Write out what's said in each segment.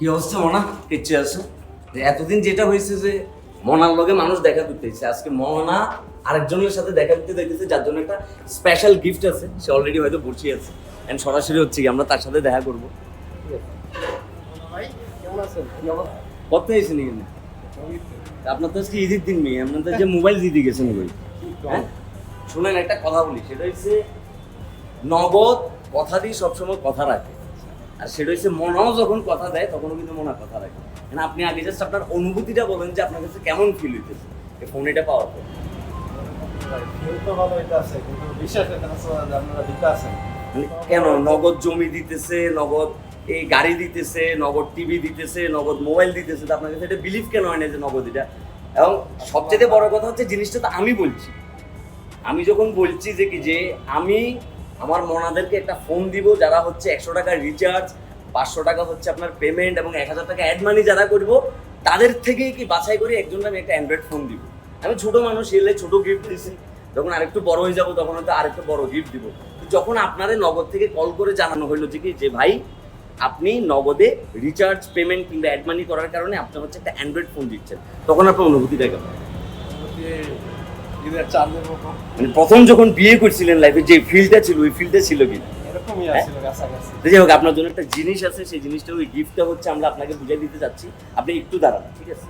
কি অবস্থা মনা? ইচ্ছে আছে? যে এতদিন যেটা হয়েছে যে মনার লগে মানুষ দেখা করতে আজকে মনা আরেকজনের সাথে দেখা করতে দেখতেছে যার জন্য একটা স্পেশাল গিফট আছে। সে অলরেডি হয়তো বসে আছে এন্ড সরাসরি হচ্ছে কি আমরা তার সাথে দেখা করব। ভাই কেমন আছেন? কত হয়েছে নি কিন্তু আপনার তো আজকে ঈদের দিন মেয়ে আপনার তো যে মোবাইল দিতে গেছেন বই হ্যাঁ? শুনেন একটা কথা বলি সেটা হচ্ছে নগদ কথা দিয়ে সবসময় কথা রাখে। আর সেটা হচ্ছে মনাও যখন কথা দেয় তখনও কিন্তু মনা কথা রাখে মানে আপনি আগে জাস্ট আপনার অনুভূতিটা বলেন যে আপনার কাছে কেমন ফিল হইতেছে। এই ফোন এটা পাওয়ার পর মানে কেন নগদ জমি দিতেছে নগদ এই গাড়ি দিতেছে নগদ টিভি দিতেছে নগদ মোবাইল দিতেছে তো আপনার কাছে এটা বিলিভ কেন হয় না যে নগদ এটা? এবং সবচেয়ে বড় কথা হচ্ছে জিনিসটা তো আমি বলছি। আমি যখন বলছি যে কি যে আমি আমার মনাদেরকে একটা ফোন দিব, যারা হচ্ছে একশো টাকা রিচার্জ পাঁচশো টাকা হচ্ছে আপনার পেমেন্ট এবং এক হাজার টাকা অ্যাড মানি যারা করব, তাদের থেকেই কি বাছাই করে একজনকে আমি একটা অ্যান্ড্রয়েড ফোন দিব। আমি ছোট মানুষ এলে ছোট গিফট দিছি। যখন আরেকটু বড় হয়ে যাব, তখন হয়তো আরেকটু বড় গিফট দিব। যখন আপনাদের নগদ থেকে কল করে জানানো হলো যে কি, যে ভাই, আপনি নগদে রিচার্জ পেমেন্ট কিংবা অ্যাড মানি করার কারণে আপনার হচ্ছে একটা অ্যান্ড্রয়েড ফোন দিচ্ছেন, তখন আপনার অনুভূতিটা কেমন? মানে প্রথম যখন বিয়ে করছিলেন লাইফে যে ফিলটা ছিল ওই ফিলটা ছিল কি? এরকমই হ্যাঁ? যাই হোক আপনার জন্য একটা জিনিস আছে সেই জিনিসটা ওই গিফটটা হচ্ছে আমরা আপনাকে বুঝাই দিতে যাচ্ছি আপনি একটু দাঁড়ান ঠিক আছে?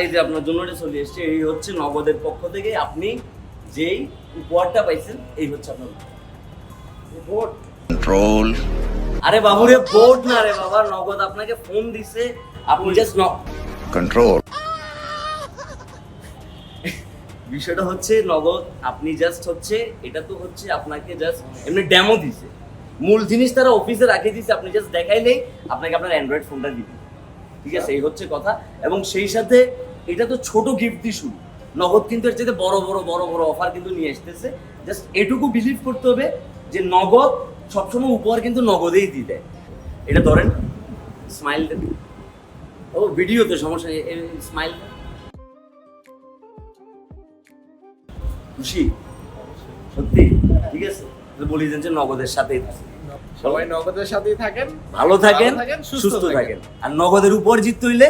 এই যে আপনার জন্য এটা চলে এসছে এই হচ্ছে নগদের পক্ষ থেকে আপনি যেই উপহারটা পাইছেন এই হচ্ছে আপনার ভোট। Control আরে বাবুরে বোর্ড না রে বাবা নগদ আপনাকে ফোন দিছে আপনি জাস্ট control. বিষয়টা হচ্ছে, নগদ, আপনি জাস্ট হচ্ছে, এটা তো হচ্ছে আপনাকে জাস্ট এমনি ডেমো দিছে। মূল জিনিস তারা অফিসে রাখে দিছে আপনি জাস্ট দেখাইলেই আপনাকে আপনার অ্যান্ড্রয়েড ফোনটা দিবে। ঠিক আছে? এই হচ্ছে কথা। এবং সেই সাথে এটা তো ছোট গিফট দিয়ে শুরু নগদ কিন্তু এর চাইতে বড় বড় বড় বড় অফার কিন্তু নিয়ে আসতেছে। জাস্ট এটুকু বিলিভ করতে হবে যে নগদ সবসময় উপহার কিন্তু নগদেই দিয়ে দেয়। এটা ধরেন স্মাইল ও ভিডিওতে সমস্যা স্মাইল খুশি? সত্যি? ঠিক আছে? তো বলি দেন যে নগদের সাথে সবাই নগদের সাথেই থাকেন। ভালো থাকেন সুস্থ থাকেন। আর নগদের উপর জিততে হইলে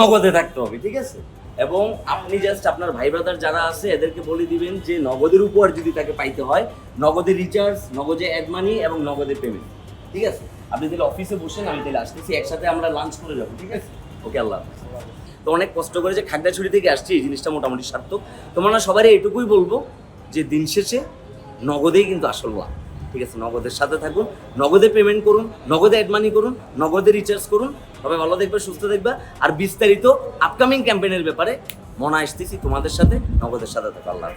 নগদে থাকতে হবে ঠিক আছে? এবং আপনি জাস্ট আপনার ভাই ব্রাদার যারা আছে এদেরকে বলে দিবেন যে নগদের উপর যদি তাকে পাইতে হয় নগদে রিচার্জ নগদে অ্যাড মানি এবং নগদে পেমেন্ট ঠিক আছে? আপনি তাহলে অফিসে বসেন আমি তাহলে আসতেছি একসাথে আমরা লাঞ্চ করে যাব ঠিক আছে? ওকে আল্লাহ হাফেজ। তো অনেক কষ্ট করে যে খাগড়াছড়ি থেকে আসছি, এই জিনিসটা মোটামুটি সার্থক। তোমরা সবারই এটুকুই বলব যে দিন শেষে নগদেই কিন্তু আসল লাভ ঠিক আছে, নগদের সাথে থাকুন, নগদে পেমেন্ট করুন, নগদে অ্যাডমানি করুন, নগদে রিচার্জ করুন। সবাই ভালো দেখবে, সুস্থ দেখবে। আর বিস্তারিত আপকামিং ক্যাম্পেনের ব্যাপারে মনে আসতেছি তোমাদের সাথে, নগদের সাথে থাকা, আল্লাহ।